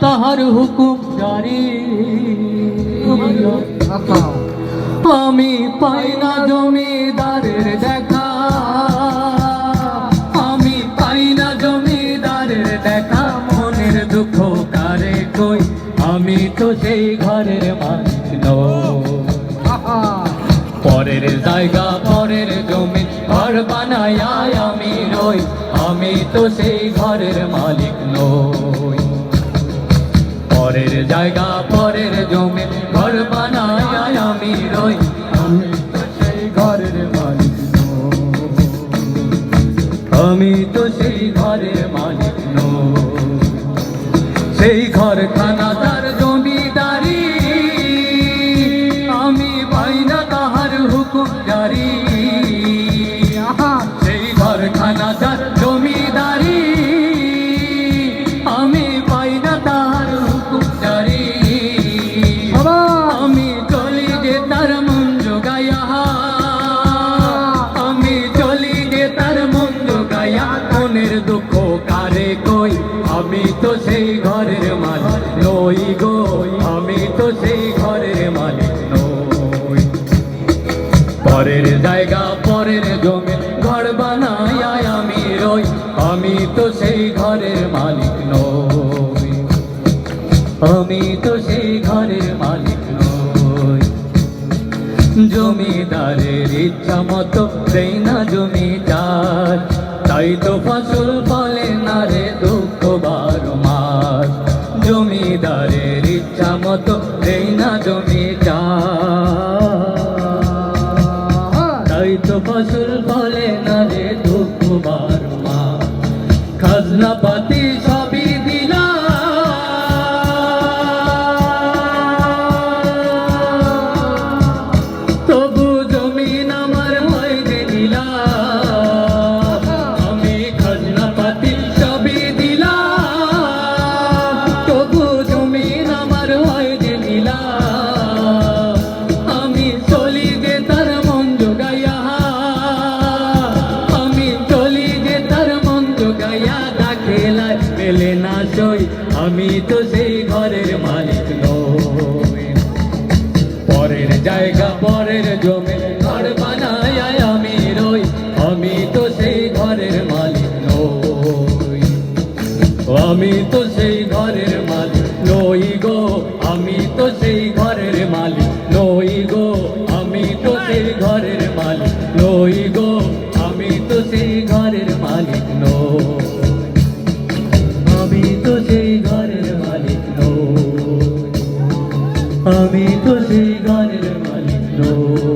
তাহার হুকুম জারি আমি পাই না জমিদারের দেখা। আমি পাই না জমিদারের দেখা। মনের দুঃখ কারে কই? আমি তো সেই ঘরের মালিক পরের জায়গা, পরের জমি, ঘর বানায় আমি রই। আমি তো সেই ঘরের মালিক নই। পরের জায়গা পরের জমি ঘর বানায় আমি রই। আমি তো সেই ঘরের মালিক আমি তো সেই ঘরের মালিক সেই ঘর খানা তার জমিদারি। আমি পাই না তাহার হুকুম জারি। সেই ঘর খানা তার আমি চলি যে তার মন দুঃখ কারে আমি তো সেই ঘরের মালিক নই গো। আমি তো সেই ঘরের মালিক নই। পরের জায়গা, পরের ঘর আমি রই। আমি তো সেই ঘরের মালিক আমি তো সেই ঘরের মালিক জমিদারের ইচ্ছা মতো দেই না জমিদার। তাই তো ফসল ফলে না রে দুঃখ বারো মাস জমিদারের ইচ্ছা মতো দেই না জমিদার। তাই তো ফসল ফলে না রে দুঃখ বারো মাস খাজনা পাতি তবু জমিন আমার হয় যে দিলাম আমি খাজনা পাতি সবই তবু জমিন আমার হয় যে দিলাম আমি চলি যে তার মন জোগাইয়া। আমি চলি যে তার মন জোগাইয়া। দাখেলায় পেলে না সই। আমি তো সেই ঘরের মালিক। পরের জমি ঘর বানায় আমি রই। আমি তো সেই ঘরের মালিক নই। আমি তো সেই ঘরের মালিক নই গো, আমি তো সেই ঘরের মালিক নই গো, আমি তো সেই ঘরের মালিক নই গো, আমি তো সেই ঘরের মালিক নই। আমি তো সেই ঘরের মালিক নো আমি তো সেই ঘরের know